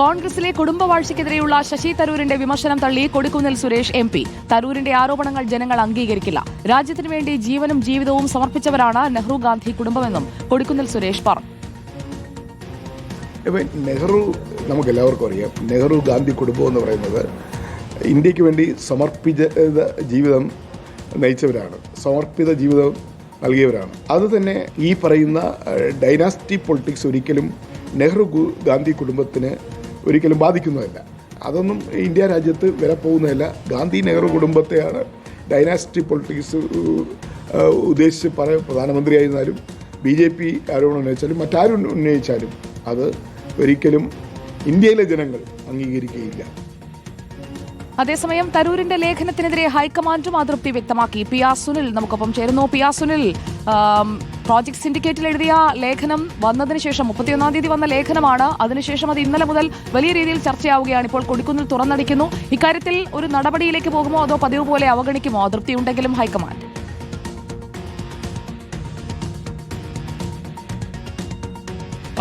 കോൺഗ്രസിലെ കുടുംബവാഴ്ചയ്ക്കെതിരെയുള്ള ശശി തരൂരിന്റെ വിമർശനം തള്ളി കൊടിക്കുന്നിൽ സുരേഷ് എം പി. തരൂരിന്റെ ആരോപണങ്ങൾ ജനങ്ങൾ അംഗീകരിക്കില്ല. രാജ്യത്തിനു വേണ്ടി ജീവനും ജീവിതവും സമർപ്പിച്ചവരാണ് നെഹ്റു ഗാന്ധി കുടുംബമെന്നും കൊടിക്കുന്നിൽ സുരേഷ് പറഞ്ഞു നെഹ്റു നമുക്ക് എല്ലാവർക്കും അറിയാം. നെഹ്റു ഗാന്ധി കുടുംബം എന്ന് പറയുന്നത് ഇന്ത്യയ്ക്ക് വേണ്ടി സമർപ്പിത ജീവിതം നയിച്ചവരാണ്. സമർപ്പിത ജീവിതം നൽകിയവരാണ്. അത് തന്നെ ഈ പറയുന്ന ഡൈനാസ്റ്റി പൊളിറ്റിക്സ് ഒരിക്കലും നെഹ്റു ഗാന്ധി കുടുംബത്തിന് ഒരിക്കലും ബാധിക്കുന്നതല്ല. അതൊന്നും ഇന്ത്യ രാജ്യത്ത് വില പോകുന്നതല്ല. ഗാന്ധി നെഹ്റു കുടുംബത്തെയാണ് ഡൈനാസ്റ്റി പൊളിറ്റിക്സ് ഉദ്ദേശിച്ച് പറ പ്രധാനമന്ത്രിയായിരുന്നാലും ബി ജെ പി ആരോപണം ഉന്നയിച്ചാലും മറ്റാരും ഉന്നയിച്ചാലും അത് ഒരിക്കലും ഇന്ത്യയിലെ ജനങ്ങൾ അംഗീകരിക്കുകയില്ല. അതേസമയം തരൂരിന്റെ ലേഖനത്തിനെതിരെ ഹൈക്കമാൻഡും അതൃപ്തി വ്യക്തമാക്കി. പി ആർ സുനിൽ നമുക്കൊപ്പം ചേരുന്നു. പി ആർ സുനിൽ പ്രോജക്ട് സിൻഡിക്കേറ്റിൽ എഴുതിയ ലേഖനം വന്നതിന് ശേഷം മുപ്പത്തിയൊന്നാം തീയതി വന്ന ലേഖനമാണ്. അതിനുശേഷം അത് ഇന്നലെ മുതൽ വലിയ രീതിയിൽ ചർച്ചയാവുകയാണ്. ഇപ്പോൾ കൊടിക്കുന്നിൽ തുറന്നടിക്കുന്നു. ഇക്കാര്യത്തിൽ ഒരു നടപടിയിലേക്ക് പോകുമോ അതോ പതിവ് പോലെ അവഗണിക്കുമോ? അതൃപ്തി ഉണ്ടെങ്കിലും ഹൈക്കമാൻഡ്.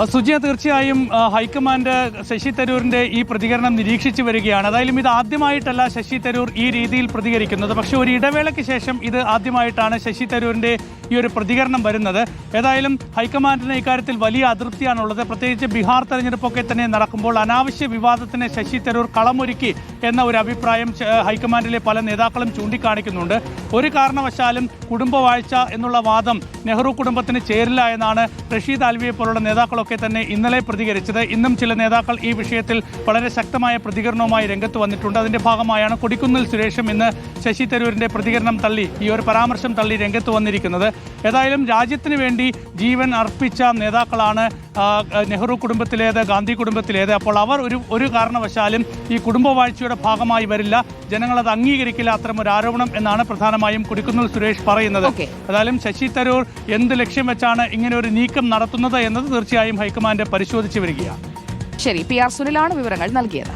സുജിയ തീർച്ചയായും ഹൈക്കമാൻഡ് ശശി തരൂരിന്റെ ഈ പ്രതികരണം നിരീക്ഷിച്ചു വരികയാണ്. അതായാലും ഇത് ആദ്യമായിട്ടല്ല ശശി തരൂർ ഈ രീതിയിൽ പ്രതികരിക്കുന്നത്. പക്ഷെ ഒരു ഇടവേളയ്ക്ക് ശേഷം ഇത് ആദ്യമായിട്ടാണ് ശശി തരൂരിന്റെ ഈ ഒരു പ്രതികരണം വരുന്നത്. ഏതായാലും ഹൈക്കമാൻഡിന് ഇക്കാര്യത്തിൽ വലിയ അതൃപ്തിയാണുള്ളത്. പ്രത്യേകിച്ച് ബീഹാർ തെരഞ്ഞെടുപ്പൊക്കെ തന്നെ നടക്കുമ്പോൾ അനാവശ്യ വിവാദത്തിന് ശശി തരൂർ കളമൊരുക്കി എന്ന ഒരു അഭിപ്രായം ഹൈക്കമാൻഡിലെ പല നേതാക്കളും ചൂണ്ടിക്കാണിക്കുന്നുണ്ട്. ഒരു കാരണവശാലും കുടുംബവാഴ്ച എന്നുള്ള വാദം നെഹ്റു കുടുംബത്തിന് ചേരില്ല എന്നാണ് റഷീദ് ആൽവിയെ പോലുള്ള നേതാക്കളൊക്കെ തന്നെ ഇന്നലെ പ്രതികരിച്ചത്. ഇന്നും ചില നേതാക്കൾ ഈ വിഷയത്തിൽ വളരെ ശക്തമായ പ്രതികരണവുമായി രംഗത്ത് വന്നിട്ടുണ്ട്. അതിന്റെ ഭാഗമായാണ് കൊടിക്കുന്നിൽ സുരേഷും ഇന്ന് ശശി തരൂരിന്റെ പ്രതികരണം തള്ളി ഈ ഒരു പരാമർശം തള്ളി രംഗത്ത് വന്നിരിക്കുന്നത്. ഏതായാലും രാജ്യത്തിന് വേണ്ടി ജീവൻ അർപ്പിച്ച നേതാക്കളാണ് നെഹ്റു കുടുംബത്തിലേത് ഗാന്ധി കുടുംബത്തിലേത്. അപ്പോൾ അവർ ഒരു ഒരു കാരണവശാലും ഈ കുടുംബവാഴ്ചയുടെ ഭാഗമായി വരില്ല. ജനങ്ങൾ അത് അംഗീകരിക്കില്ല. അത്തരം ഒരു ആരോപണം എന്നാണ് പ്രധാനമായും കുടിക്കുന്നിൽ സുരേഷ് പറയുന്നത്. ഏതായാലും ശശി തരൂർ എന്ത് ലക്ഷ്യം വെച്ചാണ് ഇങ്ങനെ ഒരു നീക്കം നടത്തുന്നത് എന്നത് തീർച്ചയായും ഹൈക്കമാൻഡ് പരിശോധിച്ചു വരികയാണ്. ശരി പി ആർ സുനിലാണ് വിവരങ്ങൾ നൽകിയത്.